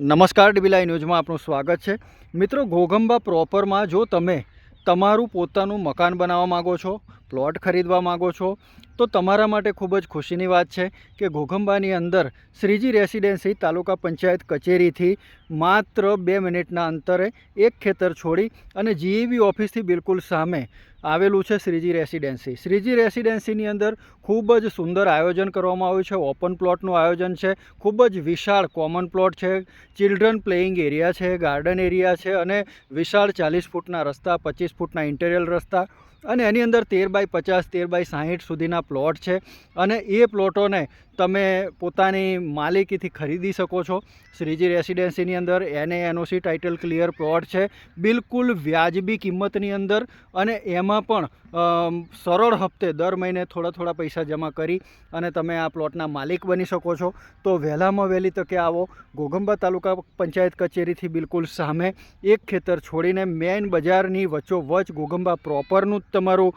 નમસ્કાર ડીબીલાઈ ન્યૂઝમાં આપનું સ્વાગત છે. મિત્રો, ઘોઘંબા પ્રોપરમાં જો તમે તમારું પોતાનું મકાન બનાવવા માગો છો, પ્લોટ ખરીદવા માગો છો તો તમારા માટે ખૂબ જ ખુશીની વાત છે કે ઘોઘંબાની અંદર શ્રીજી રેસિડેન્સી તાલુકા પંચાયત કચેરીથી માત્ર બે મિનિટના અંતરે એક ખેતર છોડી અને જીઈબી ઓફિસથી બિલકુલ સામે આવેલું છે શ્રીજી રેસિડેન્સી. શ્રીજી રેસિડેન્સીની અંદર ખૂબ જ સુંદર આયોજન કરવામાં આવ્યું છે, ઓપન પ્લોટનું આયોજન છે, ખૂબ જ વિશાળ કોમન પ્લોટ છે, ચિલ્ડ્રન પ્લેઇંગ એરિયા છે, ગાર્ડન એરિયા છે અને વિશાળ ચાલીસ ફૂટના રસ્તા, પચીસ ફૂટના ઇન્ટેરિયલ રસ્તા અને એની અંદર તેર બાય પચાસ, તેર બાય સાહીઠ સુધીના પ્લોટ છે અને એ પ્લોટોને તમે પોતાની માલિકીથી ખરીદી શકો છો. શ્રીજી રેસિડેન્સીની અંદર એને એનઓસી ટાઇટલ ક્લિયર પ્લોટ છે. બિલકુલ વ્યાજબી કિંમતની અંદર અને એમાં પણ સરળ હપ્તે દર મહિને થોડા થોડા પૈસા જમા કરી અને તમે આ પ્લોટના માલિક બની શકો છો. તો વહેલામાં વહેલી તકે આવો. ગોગંબા તાલુકા પંચાયત કચેરીથી બિલકુલ સામે એક ખેતર છોડીને મેઇન બજારની વચ્ચોવચ ગોગંબા પ્રોપરનું જ તમારું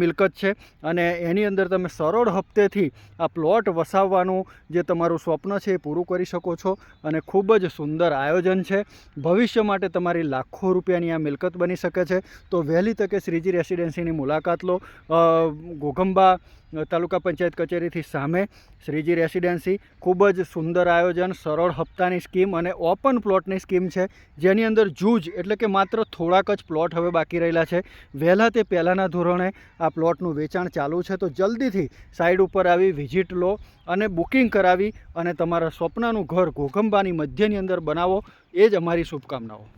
મિલકત છે. અને એની અંદર તમે સરળ હપ્તેથી આ પ્લોટ વસાવવાનું જે તમારું સ્વપ્ન છે એ પૂરું કરી શકો છો અને ખૂબ જ સુંદર આયોજન છે. ભવિષ્ય માટે તમારી લાખો રૂપિયાની આ મિલકત બની શકે છે. તો વહેલી તકે શ્રીજી રેસિડેન્સીની મુલાકાત લો. ગોગંબા તાલુકા પંચાયત કચેરીથી સામે શ્રીજી રેસિડેન્સી. ખૂબ જ સુંદર આયોજન, સરળ હપ્તાની સ્કીમ અને ઓપન પ્લોટની સ્કીમ છે. જેની અંદર જૂજ એટલે કે માત્ર થોડાક જ પ્લોટ હવે બાકી રહેલા છે. વહેલા તે પહેલાંના ધોરણે આ પ્લોટનું વેચાણ ચાલુ છે. તો જલ્દીથી સાઈડ ઉપર આવી, વિઝિટ લો અને બુકિંગ કરાવી અને તમારા સ્વપ્નનું ઘર ઘોઘંબાની મધ્યની અંદર બનાવો. એ જ અમારી શુભકામનાઓ.